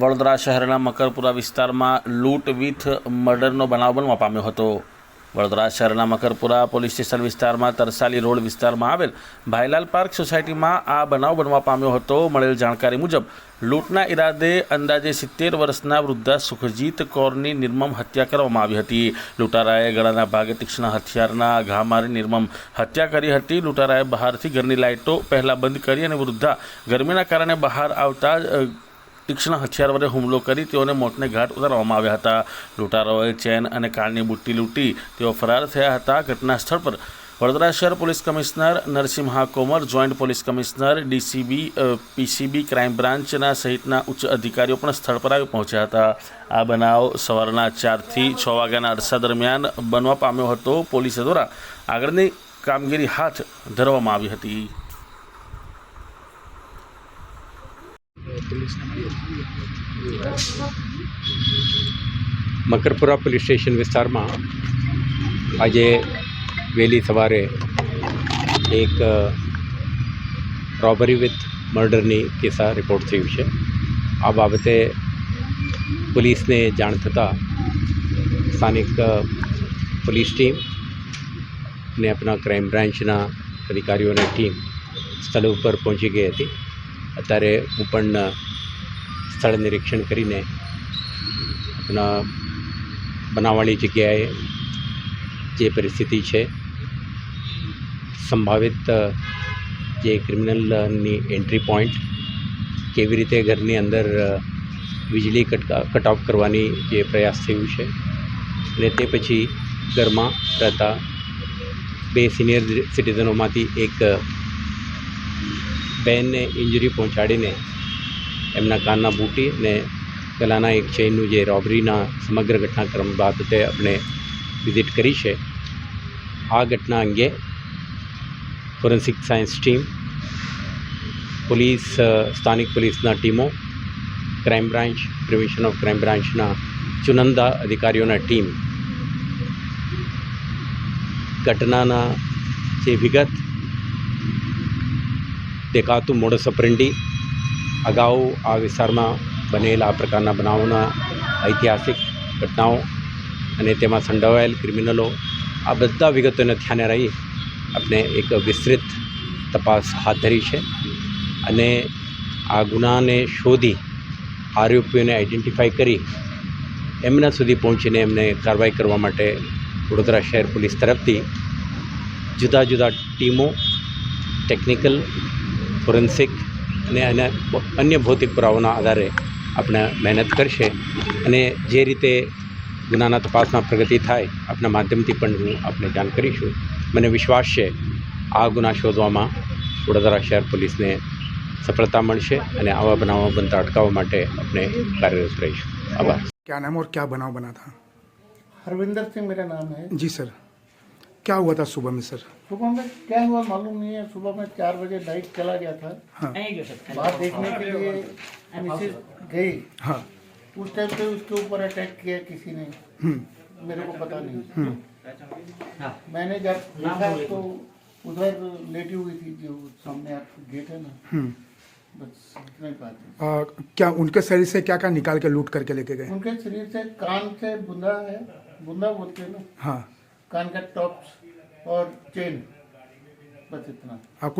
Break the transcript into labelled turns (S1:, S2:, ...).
S1: વડોદરા શહેરના મકરપુરા વિસ્તારમાં લૂંટ વિથ મર્ડરનો બનાવ બનવા પામ્યો હતો. વડોદરા શહેરના મકરપુરા પોલીસ સ્ટેશન વિસ્તારમાં તરસાલી રોડ વિસ્તારમાં આવેલ ભાઈલાલ પાર્ક સોસાયટીમાં આ બનાવ બનવા પામ્યો હતો. મળેલ જાણકારી મુજબ લૂંટના ઈરાદે અંદાજે સિત્તેર વર્ષના વૃદ્ધા સુખજીત કૌરની નિર્મમ હત્યા કરવામાં આવી હતી. લૂંટારાએ ગળાના ભાગે તીક્ષ્ણ હથિયારના ઘા મારી નિર્મમ હત્યા કરી હતી. લૂંટારાએ બહારથી ઘરની લાઇટો પહેલાં બંધ કરી અને વૃદ્ધા ગરમીના કારણે બહાર આવતા જ, તીક્ષ્ણ હથિયાર વડે હુમલો કરી તેઓને મોતને ઘાટ ઉતારવામાં આવ્યા હતા. લૂંટારાઓએ ચેન અને કારની બુટ્ટી લૂંટી તેઓ ફરાર થયા હતા. ઘટના સ્થળ પર વડોદરા શહેર police commissioner Narasimha Komar, joint police commissioner DCB PCB, crime બ્રાન્ચના સહિતના ઉચ્ચ અધિકારીઓ પણ સ્થળ પર આવી પહોંચ્યા હતા. આ બનાવ સવારના ચારથી છ વાગ્યાના અરસા દરમિયાન બનવા પામ્યો હતો. પોલીસ દ્વારા આગળની કામગીરી હાથ ધરવામાં આવી હતી.
S2: મકરપુરા પોલીસ સ્ટેશન વિસ્તારમાં આજે વહેલી સવારે એક રોબરી વિથ મર્ડરની કિસ્સા રિપોર્ટ થયું છે. આ બાબતે પોલીસને જાણ થતાં સ્થાનિક પોલીસ ટીમ ને આપણા ક્રાઇમ બ્રાન્ચના અધિકારીઓની ટીમ સ્થળ ઉપર પહોંચી ગઈ હતી. અત્યારે હું પણ સ્થળ નિરીક્ષણ કરીને આપણા બનાવવાની જગ્યાએ જે પરિસ્થિતિ છે, સંભવિત જે ક્રિમિનલની એન્ટ્રી પોઈન્ટ, કેવી રીતે ઘરની અંદર વીજળી કટ ઓફ કરવાની જે પ્રયાસ થયું છે અને તે પછી ઘરમાં રહેતા બે સિનિયર સિટીઝનોમાંથી એક બેનને ઇન્જરી પહોંચાડીને એમના કાનના બૂટી અને ગલાના એક ચેઇનનું જે રોબરીના સમગ્ર ઘટનાક્રમ બાબતે આપણે વિઝિટ કરી છે. આ ઘટના અંગે ફોરેન્સિક સાયન્સ ટીમ, પોલીસ સ્થાનિક પોલીસના ટીમો, crime branch, prevention of crime બ્રાન્ચના ચુનંદા અધિકારીઓના ટીમ, ઘટનાના જે વિગત દેખાતું મોડસ અગાઉ આ વિસ્તારમાં બનેલા આ પ્રકારના બનાવોના ઐતિહાસિક ઘટનાઓ અને તેમાં સંડોવાયેલ ક્રિમિનલો, આ બધા વિગતોને ધ્યાને રહી આપણે એક વિસ્તૃત તપાસ હાથ ધરી છે અને આ ગુનાને શોધી આરોપીઓને આઈડેન્ટિફાઈ કરી એમના સુધી પહોંચીને એમને કાર્યવાહી કરવા માટે વડોદરા શહેર પોલીસ તરફથી જુદા જુદા ટીમો, ટેકનિકલ ફોરેન્સિક અને અન્ય અન્ય ભૌતિક પુરાવાના આધારે આપણે મહેનત કરશે અને જે રીતે ગુનાના તપાસમાં પ્રગતિ થાય આપણા માધ્યમથી પણ હું આપણે જાણ કરીશું મને વિશ્વાસ છે આ ગુના શોધવામાં વડોદરા શહેર પોલીસને સફળતા મળશે અને આવા બનાવો બનતા અટકાવવા માટે આપણે કાર્યરત રહીશું આભાર
S3: क्या नाम और क्या बनाव बना था
S4: हरविंदर सिंह मेरा नाम है
S3: जी सर क्या हुआ था सुबह में सर?
S4: सुबह में क्या हुआ मालूम नहीं है। सुबह में चार बजे लाइट चला गया था।
S3: हाँ।
S4: बाहर देखने के लिए मिसेज गई
S3: हाँ
S4: उस टाइम पे उसके ऊपर अटैक किया किसी ने।
S3: हम्म,
S4: मेरे को पता नहीं। मैंने जब देखा तो उधर लेटी हुई थी जो सामने आप गेट है ना।
S3: हम्म।
S4: बस इतना ही बात है।
S3: आ, क्या उनके शरीर से क्या क्या निकाल के लूट करके लेके गए?
S4: उनके शरीर से कान से बुंदा है बुंदा बोलते हैं ना।
S3: हाँ।
S4: कान का टॉप्स और चेन बस इतना
S3: आपको